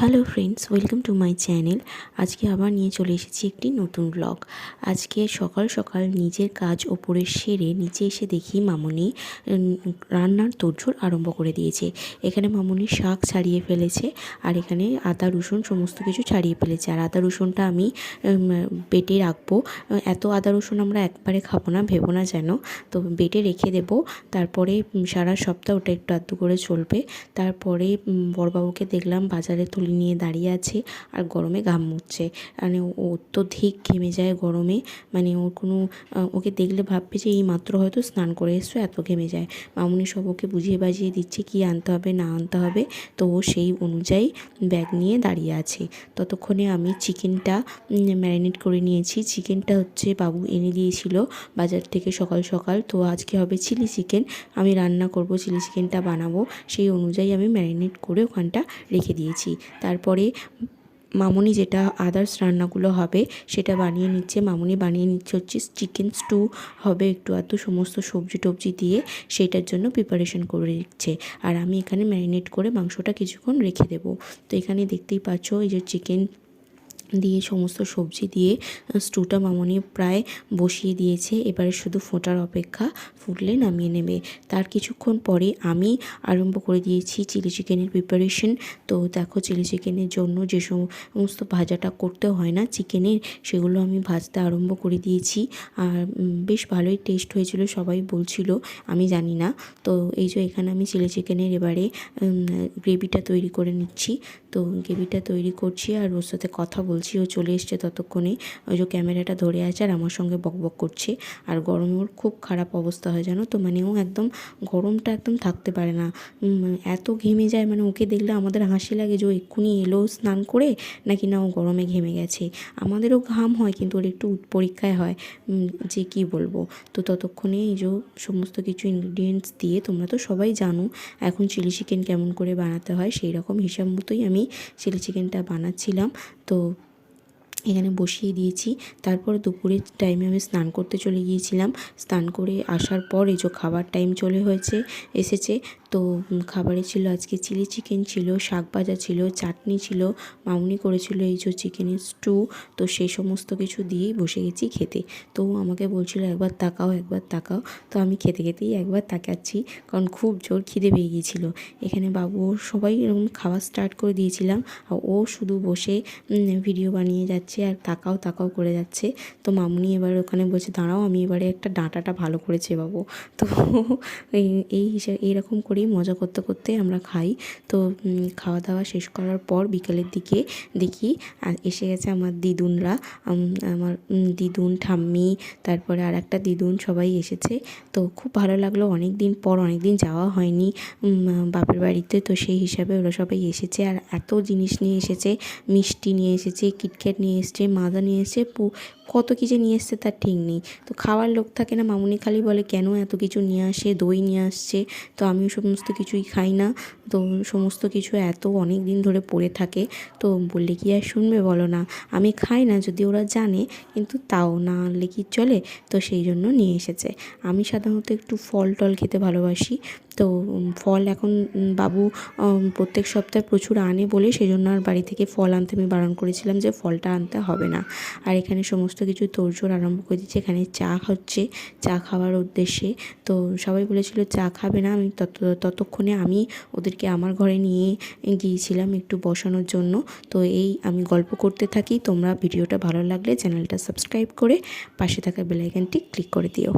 Hello friends welcome to my channel আজকে আবার নিয়ে চলে এসেছি একটি নতুন ব্লগ আজকে সকাল সকাল নিজের কাজ ওপরে সেরে নিচে এসে দেখি মামনি রান্নার তোড়জোড় আরম্ভ করে দিয়েছে। এখানে মামনি শাক ছাড়িয়ে ফেলেছে আর এখানে আদা, রসুন সমস্ত কিছু ছাড়িয়ে ফেলেছে। আর আদা, রসুনটা আমি বেটে রাখব। এত আদা, রসুন আমরা একবারে খাব না, ভেবো না যেন। তো বেটে রেখে দেব। তারপরে সারা সপ্তাহ ওটা একটু আধটু করে চলবে। তারপরে বড়বাবুকে দেখলাম বাজারে তুলে নিয়ে দাঁড়িয়ে আছে আর গরমে ঘাম মুছছে মানে ও অত্যধিক ঘেমে যায় গরমে। মানে ওর কোনো ওকে দেখলে ভাববে যে এই মাত্র হয়তো স্নান করে এসছো, এত ঘেমে যায়। মামুনি সব ওকে বুঝিয়ে বাজিয়ে দিচ্ছে কি আনতে হবে, না আনতে হবে। তো ও সেই অনুযায়ী ব্যাগ নিয়ে দাঁড়িয়ে আছে। ততক্ষণে আমি চিকেনটা ম্যারিনেট করে নিয়েছি। চিকেনটা হচ্ছে বাবু এনে দিয়েছিল বাজার থেকে সকাল সকাল। তো আজকে হবে চিলি চিকেন। আমি রান্না করব, চিলি চিকেনটা বানাবো। সেই অনুযায়ী আমি ম্যারিনেট করে ওখানটা রেখে দিয়েছি। তারপরে মামুনি যেটা আদার্স রান্নাগুলো হবে সেটা বানিয়ে নিচ্ছে। মামুনি বানিয়ে নিচ্ছে হচ্ছে চিকেন স্টু হবে একটু আধটু সমস্ত সবজি টবজি দিয়ে সেটার জন্য প্রিপারেশন করে নিচ্ছে। আর আমি এখানে ম্যারিনেট করে মাংসটা কিছুক্ষণ রেখে দেবো। তো এখানে দেখতেই পাচ্ছ এই যে চিকেন দিয়ে, সমস্ত সবজি দিয়ে স্টুটা মামনি প্রায় বসিয়ে দিয়েছে। এবারে শুধু ফোটার অপেক্ষা ফুটলে নামিয়ে নেবে। তার কিছুক্ষণ পরে আমি আরম্ভ করে দিয়েছি চিলি চিকেনের প্রিপারেশন তো দেখো, চিলি চিকেনের জন্য যে সমস্ত ভাজাটা করতে হয় না চিকেনের, সেগুলো আমি ভাজতে আরম্ভ করে দিয়েছি। আর বেশ ভালোই টেস্ট হয়েছিল, সবাই বলছিল, আমি জানি না। তো এই যে এখানে আমি চিলি চিকেনের এবারে গ্রেভিটা তৈরি করে নিচ্ছি। তো গ্রেভিটা তৈরি করছি আর ওর সাথে কথা বলছি, ও চলে এসছে ততক্ষণে ওই যে ক্যামেরাটা ধরে আছে আর আমার সঙ্গে বকবক করছে। আর গরমে ওর খুব খারাপ অবস্থা হয়, জানো তো? মানে ও একদম গরমটা একদম থাকতে পারে না। এত ঘেমে যায় মানে ওকে দেখলে আমাদের হাসি লাগে যে ও এক্ষুনি এলো স্নান করে, নাকি না ও গরমে ঘেমে গেছে? আমাদেরও ঘাম হয়, কিন্তু ওর একটু পরীক্ষায় হয়। যে কি বলব? তো ততক্ষণে এই যে সমস্ত কিছু ইনগ্রিডিয়েন্টস দিয়ে তোমরা তো সবাই জানো, এখন চিলি চিকেন কেমন করে বানাতে হয়, সেই রকম হিসাব মতোই আমি চিলি চিকেনটা বানাচ্ছিলাম। তো এখানে বসিয়ে দিয়েছি। তারপর দুপুরের টাইমে আমি স্নান করতে চলে গিয়েছিলাম। স্নান করে আসার পর এই যে খাবার টাইম চলে হয়েছে, এসেছে তো খাবারে ছিল আজকে চিলি চিকেন ছিল, শাক ভাজা ছিল, চাটনি ছিল, মামনি করেছিল এই যে চিকেনের স্টু, তো সেই সমস্ত কিছু দিয়েই বসে গেছি খেতে। তো আমাকে বলছিল, একবার তাকাও একবার তাকাও। তো আমি খেতে খেতেই একবার তাকাচ্ছি, কারণ খুব জোর খিদে পেয়ে গিয়েছিল। এখানে বাবু, সবাই এরকম খাওয়া স্টার্ট করে দিয়েছিলাম, আর ও শুধু বসে ভিডিও বানিয়ে যাচ্ছে আর তাকাও তাকাও করে যাচ্ছে। তো মামুনি এবার ওখানে বলছে, দাঁড়াও, আমি এবারে একটা ডাঁটাটা ভালো করেছে বাবু। তো এই এই হিসাবে, এইরকম করেই মজা করতে করতে আমরা খাই। তো খাওয়া দাওয়া শেষ করার পর বিকেলের দিকে দেখি এসে গেছে আমার দিদুনরা। আমার দিদুন, ঠাম্মি, তারপরে আর একটা দিদুন সবাই এসেছে। তো খুব ভালো লাগল অনেক দিন পর অনেক দিন যাওয়া হয়নি। বাপের বাড়িতে, তো সেই হিসাবে ওরা সবাই এসেছে। আর এত জিনিস নিয়ে এসেছে, মিষ্টি নিয়ে এসেছে, কিটক্যাট নিয়ে এসেছে মাদা নিয়ে এসেছে কত কী যে নিয়ে এসছে তার ঠিক নেই। তো খাওয়ার লোক থাকে না, মামুনি খালি বলে, কেন এত কিছু নিয়ে আসে, দই নিয়ে আসছে? তো আমি সমস্ত কিছুই খাই না। তো সমস্ত কিছু এত অনেক দিন ধরে পড়ে থাকে। তো বললে কি আর শুনবে বলো না? আমি খাই না যদি ওরা জানে, কিন্তু তাও না আনলে কি চলে? তো সেই জন্য নিয়ে এসেছে। আমি সাধারণত একটু ফল টল খেতে ভালোবাসি। তো ফল এখন বাবু প্রত্যেক সপ্তাহে প্রচুর আনে বলে সেই জন্য আর বাড়ি থেকে ফল আনতে আমি বারণ করেছিলাম যে ফলটা আনতে হবে না। আর এখানে সমস্ত কিছু তোড়জোড় আরম্ভ করে দিচ্ছে এখানে চা হচ্ছে চা খাওয়ার উদ্দেশ্যে। তো সবাই বলেছিল, চা খাবে না? আমি তত ততক্ষণে আমি ওদেরকে আমার ঘরে নিয়ে গিয়েছিলাম একটু বসানোর জন্য। তো এই আমি গল্প করতে থাকি। তোমরা ভিডিওটা ভালো লাগলে চ্যানেলটা সাবস্ক্রাইব করে পাশে থাকা বেলাইকানটি ক্লিক করে দিও।